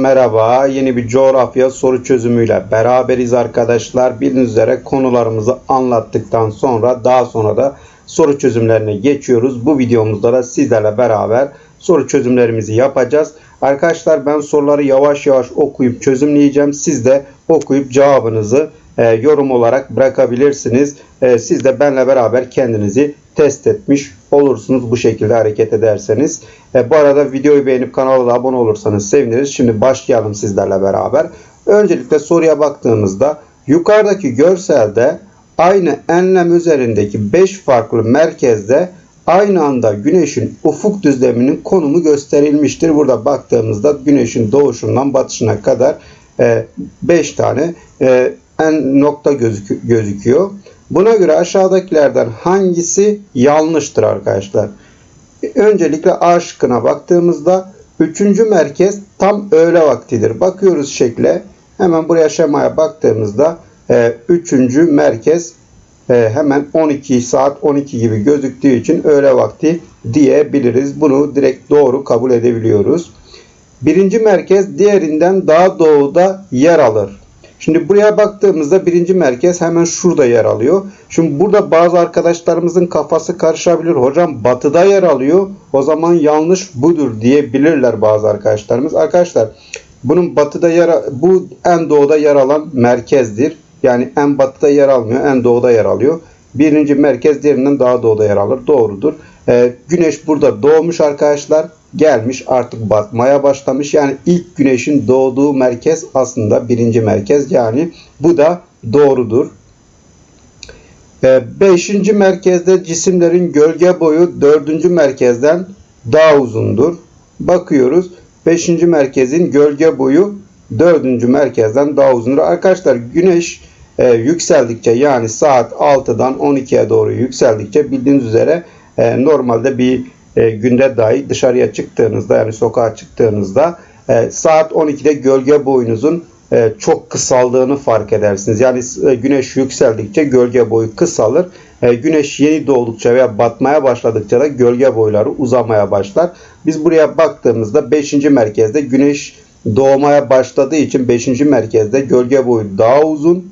Merhaba, yeni bir coğrafya soru çözümüyle beraberiz arkadaşlar. Bildiğiniz üzere konularımızı anlattıktan sonra daha sonra da soru çözümlerine geçiyoruz. Bu videomuzda da sizlerle beraber soru çözümlerimizi yapacağız. Arkadaşlar ben soruları yavaş yavaş okuyup çözümleyeceğim. Siz de okuyup cevabınızı e, yorum olarak bırakabilirsiniz. E, siz de benle beraber kendinizi test etmiş olursunuz bu şekilde hareket ederseniz. E, bu arada videoyu beğenip kanala da abone olursanız seviniriz. Şimdi başlayalım sizlerle beraber. Öncelikle soruya baktığımızda yukarıdaki görselde aynı enlem üzerindeki 5 farklı merkezde aynı anda güneşin ufuk düzleminin konumu gösterilmiştir. Burada baktığımızda güneşin doğuşundan batışına kadar 5 tane e, en nokta gözükü- gözüküyor. Buna göre aşağıdakilerden hangisi yanlıştır arkadaşlar? Öncelikle A şıkkına baktığımızda üçüncü merkez tam öğle vaktidir. Bakıyoruz şekle. Hemen buraya şemaya baktığımızda e, üçüncü merkez e, hemen 12 saat 12 gibi gözüktüğü için öğle vakti diyebiliriz. Bunu direkt doğru kabul edebiliyoruz. Birinci merkez diğerinden daha doğuda yer alır. Şimdi buraya baktığımızda birinci merkez hemen şurada yer alıyor. Şimdi burada bazı arkadaşlarımızın kafası karışabilir. Hocam batıda yer alıyor. O zaman yanlış budur diyebilirler bazı arkadaşlarımız. Arkadaşlar bunun batıda yer bu en doğuda yer alan merkezdir. Yani en batıda yer almıyor, en doğuda yer alıyor. Birinci merkez diğerinden daha doğuda yer alır. Doğrudur. Ee, güneş burada doğmuş arkadaşlar. Gelmiş artık batmaya başlamış. Yani ilk güneşin doğduğu merkez aslında birinci merkez. Yani bu da doğrudur. Ee, beşinci merkezde cisimlerin gölge boyu dördüncü merkezden daha uzundur. Bakıyoruz. Beşinci merkezin gölge boyu dördüncü merkezden daha uzundur. Arkadaşlar güneş e, yükseldikçe yani saat 6'dan 12'ye doğru yükseldikçe bildiğiniz üzere e, normalde bir e, günde dahi dışarıya çıktığınızda yani sokağa çıktığınızda e, saat 12'de gölge boyunuzun e, çok kısaldığını fark edersiniz. Yani e, güneş yükseldikçe gölge boyu kısalır. E, güneş yeni doğdukça veya batmaya başladıkça da gölge boyları uzamaya başlar. Biz buraya baktığımızda 5. merkezde güneş doğmaya başladığı için 5. merkezde gölge boyu daha uzun.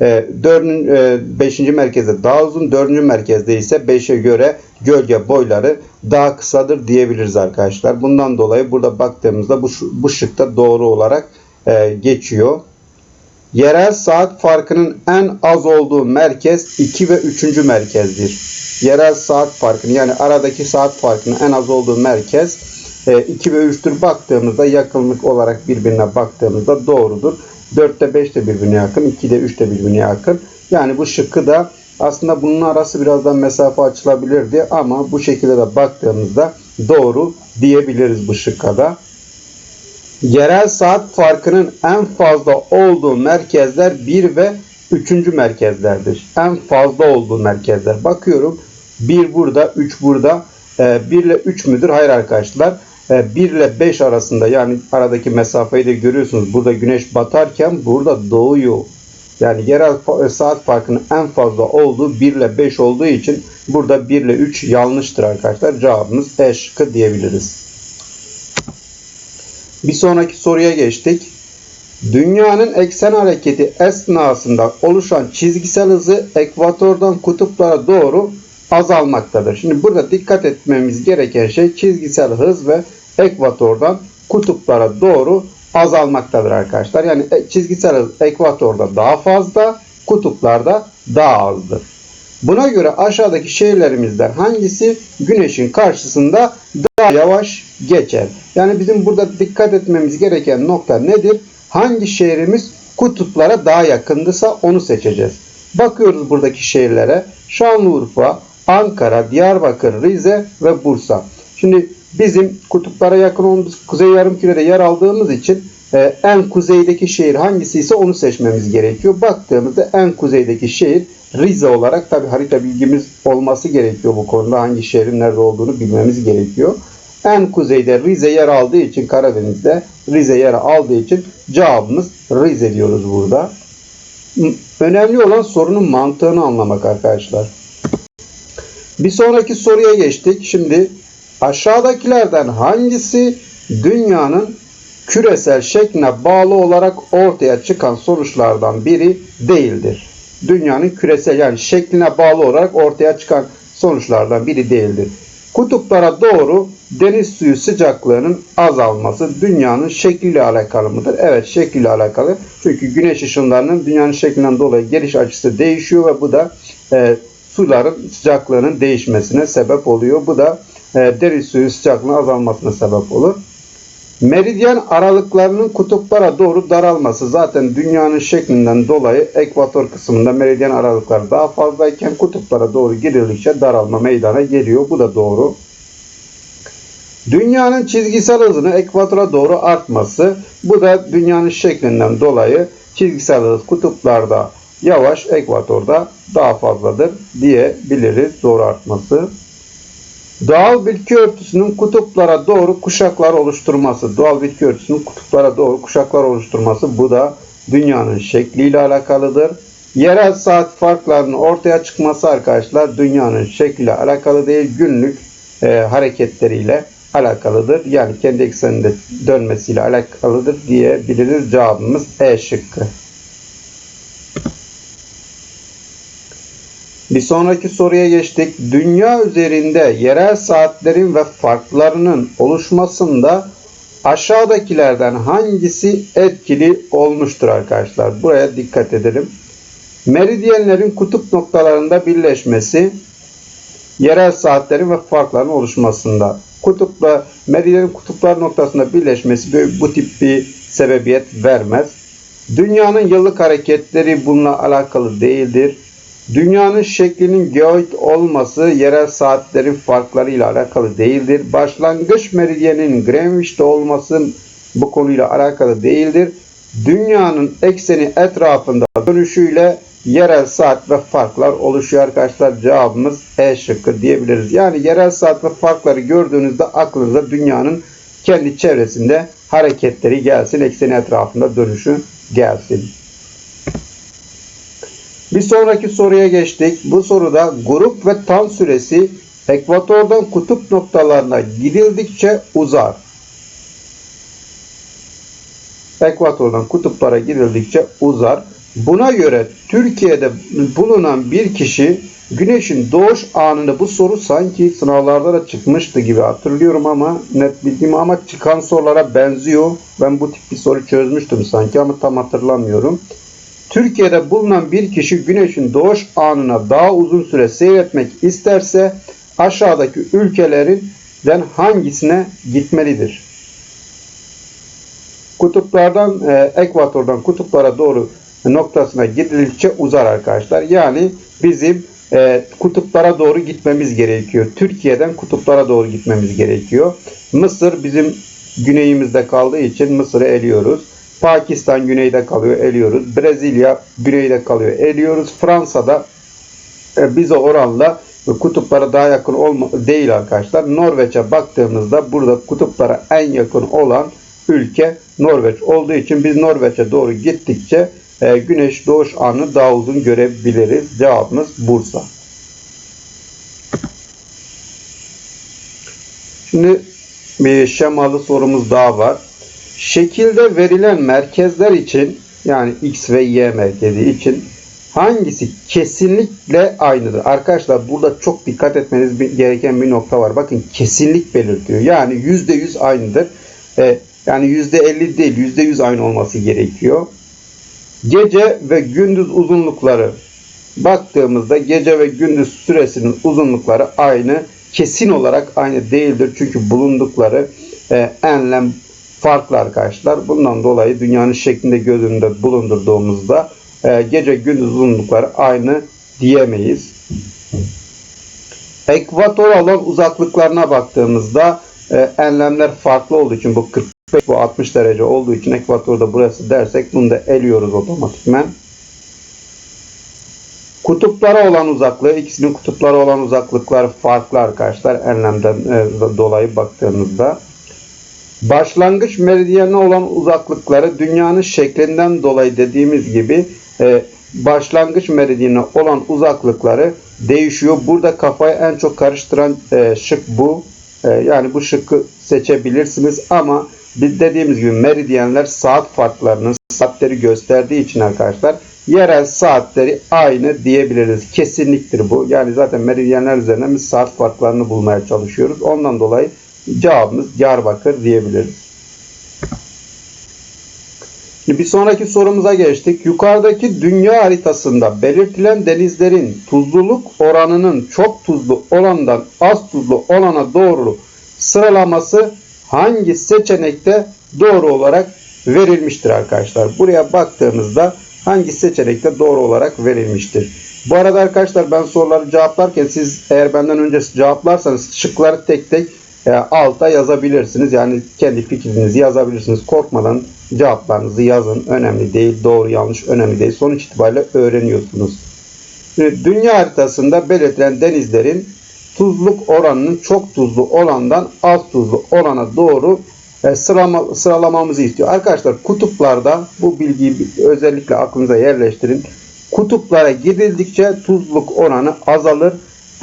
5. merkezde daha uzun, 4. merkezde ise 5'e göre gölge boyları daha kısadır diyebiliriz arkadaşlar. Bundan dolayı burada baktığımızda bu, bu şıkta doğru olarak e, geçiyor. Yerel saat farkının en az olduğu merkez 2 ve 3. merkezdir. Yerel saat farkını yani aradaki saat farkının en az olduğu merkez 2 ve 3'tür. Baktığımızda yakınlık olarak birbirine baktığımızda doğrudur. 4'te 5 de birbirine yakın, 2'de 3 de birbirine yakın. Yani bu şıkkı da aslında bunun arası birazdan mesafe açılabilirdi ama bu şekilde de baktığımızda doğru diyebiliriz bu şıkka da. Yerel saat farkının en fazla olduğu merkezler 1 ve 3. merkezlerdir. En fazla olduğu merkezler. Bakıyorum 1 burada, 3 burada. 1 ile 3 müdür? Hayır arkadaşlar. 1 ile 5 arasında yani aradaki mesafeyi de görüyorsunuz. Burada güneş batarken burada doğuyor. Yani yerel saat farkının en fazla olduğu 1 ile 5 olduğu için burada 1 ile 3 yanlıştır arkadaşlar. Cevabımız E şıkkı diyebiliriz. Bir sonraki soruya geçtik. Dünyanın eksen hareketi esnasında oluşan çizgisel hızı ekvatordan kutuplara doğru azalmaktadır. Şimdi burada dikkat etmemiz gereken şey çizgisel hız ve ekvatordan kutuplara doğru azalmaktadır arkadaşlar. Yani e, çizgisel hız ekvatorda daha fazla, kutuplarda daha azdır. Buna göre aşağıdaki şehirlerimizden hangisi güneşin karşısında daha yavaş geçer? Yani bizim burada dikkat etmemiz gereken nokta nedir? Hangi şehrimiz kutuplara daha yakındıysa onu seçeceğiz. Bakıyoruz buradaki şehirlere. Şanlıurfa, Ankara, Diyarbakır, Rize ve Bursa. Şimdi bizim kutuplara yakın olduğumuz kuzey yarımkürede yer aldığımız için e, en kuzeydeki şehir hangisi ise onu seçmemiz gerekiyor. Baktığımızda en kuzeydeki şehir Rize olarak tabi harita bilgimiz olması gerekiyor bu konuda. Hangi şehrin nerede olduğunu bilmemiz gerekiyor. En kuzeyde Rize yer aldığı için Karadeniz'de Rize yer aldığı için cevabımız Rize diyoruz burada. Önemli olan sorunun mantığını anlamak arkadaşlar. Bir sonraki soruya geçtik. Şimdi aşağıdakilerden hangisi dünyanın küresel şekline bağlı olarak ortaya çıkan sonuçlardan biri değildir. Dünyanın küresel yani şekline bağlı olarak ortaya çıkan sonuçlardan biri değildir. Kutuplara doğru deniz suyu sıcaklığının azalması dünyanın şekliyle alakalı mıdır? Evet şekliyle alakalı. Çünkü güneş ışınlarının dünyanın şeklinden dolayı geliş açısı değişiyor ve bu da e, suların sıcaklığının değişmesine sebep oluyor. Bu da e, deniz suyu sıcaklığının azalmasına sebep olur. Meridyen aralıklarının kutuplara doğru daralması zaten dünyanın şeklinden dolayı ekvator kısmında meridyen aralıkları daha fazlayken kutuplara doğru gidildikçe daralma meydana geliyor. Bu da doğru. Dünyanın çizgisel hızının ekvatora doğru artması bu da dünyanın şeklinden dolayı çizgisel hız kutuplarda yavaş ekvatorda daha fazladır diyebiliriz doğru artması. Doğal bitki örtüsünün kutuplara doğru kuşaklar oluşturması. Doğal bitki örtüsünün kutuplara doğru kuşaklar oluşturması bu da dünyanın şekliyle alakalıdır. Yerel saat farklarının ortaya çıkması arkadaşlar dünyanın şekliyle alakalı değil günlük e, hareketleriyle alakalıdır. Yani kendi ekseninde dönmesiyle alakalıdır diyebiliriz. Cevabımız E şıkkı. Bir sonraki soruya geçtik. Dünya üzerinde yerel saatlerin ve farklarının oluşmasında aşağıdakilerden hangisi etkili olmuştur arkadaşlar? Buraya dikkat edelim. Meridyenlerin kutup noktalarında birleşmesi yerel saatlerin ve farkların oluşmasında. Kutupla meridyenin kutuplar noktasında birleşmesi bu tip bir sebebiyet vermez. Dünyanın yıllık hareketleri bununla alakalı değildir. Dünyanın şeklinin geoid olması yerel saatlerin farklarıyla alakalı değildir. Başlangıç meridyenin Greenwich'te olması bu konuyla alakalı değildir. Dünyanın ekseni etrafında dönüşüyle yerel saat ve farklar oluşuyor arkadaşlar. Cevabımız E şıkkı diyebiliriz. Yani yerel saat ve farkları gördüğünüzde aklınıza dünyanın kendi çevresinde hareketleri gelsin. Ekseni etrafında dönüşü gelsin. Bir sonraki soruya geçtik. Bu soruda grup ve tam süresi ekvatordan kutup noktalarına gidildikçe uzar. Ekvatordan kutuplara gidildikçe uzar. Buna göre Türkiye'de bulunan bir kişi güneşin doğuş anında bu soru sanki sınavlarda da çıkmıştı gibi hatırlıyorum ama net bildiğim ama çıkan sorulara benziyor. Ben bu tip bir soru çözmüştüm sanki ama tam hatırlamıyorum. Türkiye'de bulunan bir kişi güneşin doğuş anına daha uzun süre seyretmek isterse aşağıdaki ülkelerinden hangisine gitmelidir? Kutuplardan, e, ekvatordan kutuplara doğru noktasına gidildikçe uzar arkadaşlar. Yani bizim e, kutuplara doğru gitmemiz gerekiyor. Türkiye'den kutuplara doğru gitmemiz gerekiyor. Mısır bizim güneyimizde kaldığı için Mısır'ı eliyoruz. Pakistan güneyde kalıyor, eliyoruz. Brezilya güneyde kalıyor, eliyoruz. Fransa'da e, bize oranla kutuplara daha yakın olma, değil arkadaşlar. Norveç'e baktığımızda burada kutuplara en yakın olan ülke Norveç olduğu için biz Norveç'e doğru gittikçe e, güneş doğuş anını daha uzun görebiliriz. Cevabımız Bursa. Şimdi bir şemalı sorumuz daha var. Şekilde verilen merkezler için yani X ve Y merkezi için hangisi kesinlikle aynıdır? Arkadaşlar burada çok dikkat etmeniz gereken bir nokta var. Bakın kesinlik belirtiyor. Yani %100 aynıdır. E, yani %50 değil %100 aynı olması gerekiyor. Gece ve gündüz uzunlukları baktığımızda gece ve gündüz süresinin uzunlukları aynı. Kesin olarak aynı değildir. Çünkü bulundukları e, enlem farklı arkadaşlar. Bundan dolayı dünyanın şeklinde göz önünde bulundurduğumuzda e, gece gündüz uzunlukları aynı diyemeyiz. Ekvator olan uzaklıklarına baktığımızda e, enlemler farklı olduğu için bu 45 bu 60 derece olduğu için ekvatorda burası dersek bunu da eliyoruz otomatikmen. Kutuplara olan uzaklığı, ikisinin kutuplara olan uzaklıkları farklı arkadaşlar enlemden e, dolayı baktığımızda. Başlangıç meridyenine olan uzaklıkları dünyanın şeklinden dolayı dediğimiz gibi e, başlangıç meridyenine olan uzaklıkları değişiyor. Burada kafayı en çok karıştıran e, şık bu. Ee, yani bu şıkkı seçebilirsiniz ama biz dediğimiz gibi meridyenler saat farklarının saatleri gösterdiği için arkadaşlar yerel saatleri aynı diyebiliriz. Kesinliktir bu. Yani zaten meridyenler üzerinden biz saat farklarını bulmaya çalışıyoruz. Ondan dolayı cevabımız Diyarbakır diyebiliriz. Bir sonraki sorumuza geçtik. Yukarıdaki dünya haritasında belirtilen denizlerin tuzluluk oranının çok tuzlu olandan az tuzlu olana doğru sıralaması hangi seçenekte doğru olarak verilmiştir arkadaşlar? Buraya baktığımızda hangi seçenekte doğru olarak verilmiştir? Bu arada arkadaşlar ben soruları cevaplarken siz eğer benden önce cevaplarsanız şıkları tek tek alta yazabilirsiniz. Yani kendi fikrinizi yazabilirsiniz. Korkmadan cevaplarınızı yazın. Önemli değil. Doğru yanlış önemli değil. Sonuç itibariyle öğreniyorsunuz. Şimdi dünya haritasında belirtilen denizlerin tuzluk oranının çok tuzlu olandan az tuzlu olana doğru e, sıralama, sıralamamızı istiyor. Arkadaşlar kutuplarda bu bilgiyi özellikle aklınıza yerleştirin. Kutuplara gidildikçe tuzluk oranı azalır.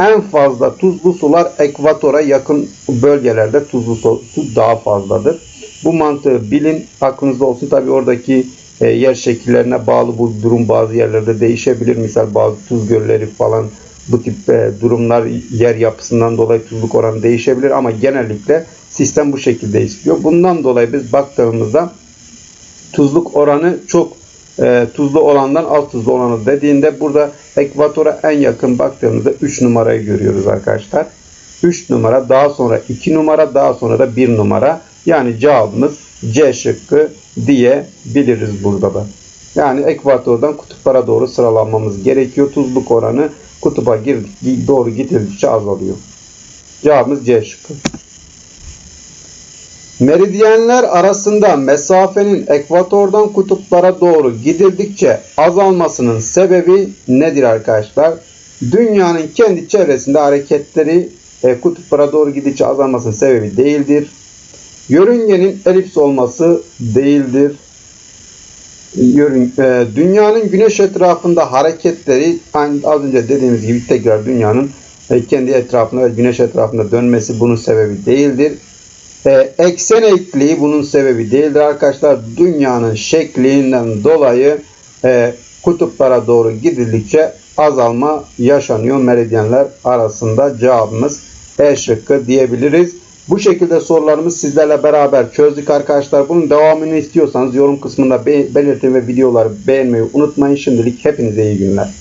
En fazla tuzlu sular ekvatora yakın bölgelerde tuzlu su daha fazladır. Bu mantığı bilin, aklınızda olsun. Tabi oradaki e, yer şekillerine bağlı bu durum bazı yerlerde değişebilir. Misal bazı tuz gölleri falan bu tip e, durumlar yer yapısından dolayı tuzluk oranı değişebilir ama genellikle sistem bu şekilde istiyor. Bundan dolayı biz baktığımızda tuzluk oranı çok e, tuzlu olandan az tuzlu olanı dediğinde burada ekvatora en yakın baktığımızda 3 numarayı görüyoruz arkadaşlar. 3 numara daha sonra 2 numara daha sonra da 1 numara. Yani cevabımız C şıkkı diyebiliriz burada da. Yani ekvatordan kutuplara doğru sıralanmamız gerekiyor. Tuzluk oranı kutuba girdik, doğru gidildikçe azalıyor. Cevabımız C şıkkı. Meridyenler arasında mesafenin ekvatordan kutuplara doğru gidildikçe azalmasının sebebi nedir arkadaşlar? Dünyanın kendi çevresinde hareketleri e, kutuplara doğru gidildikçe azalmasının sebebi değildir. Yörüngenin elips olması değildir. E, dünyanın güneş etrafında hareketleri az önce dediğimiz gibi tekrar dünyanın e, kendi etrafında ve güneş etrafında dönmesi bunun sebebi değildir. E, eksen eğikliği bunun sebebi değildir arkadaşlar. Dünyanın şeklinden dolayı e, kutuplara doğru gidildikçe azalma yaşanıyor meridyenler arasında. Cevabımız E şıkkı diyebiliriz. Bu şekilde sorularımız sizlerle beraber çözdük arkadaşlar. Bunun devamını istiyorsanız yorum kısmında be belirtin ve videoları beğenmeyi unutmayın. Şimdilik hepinize iyi günler.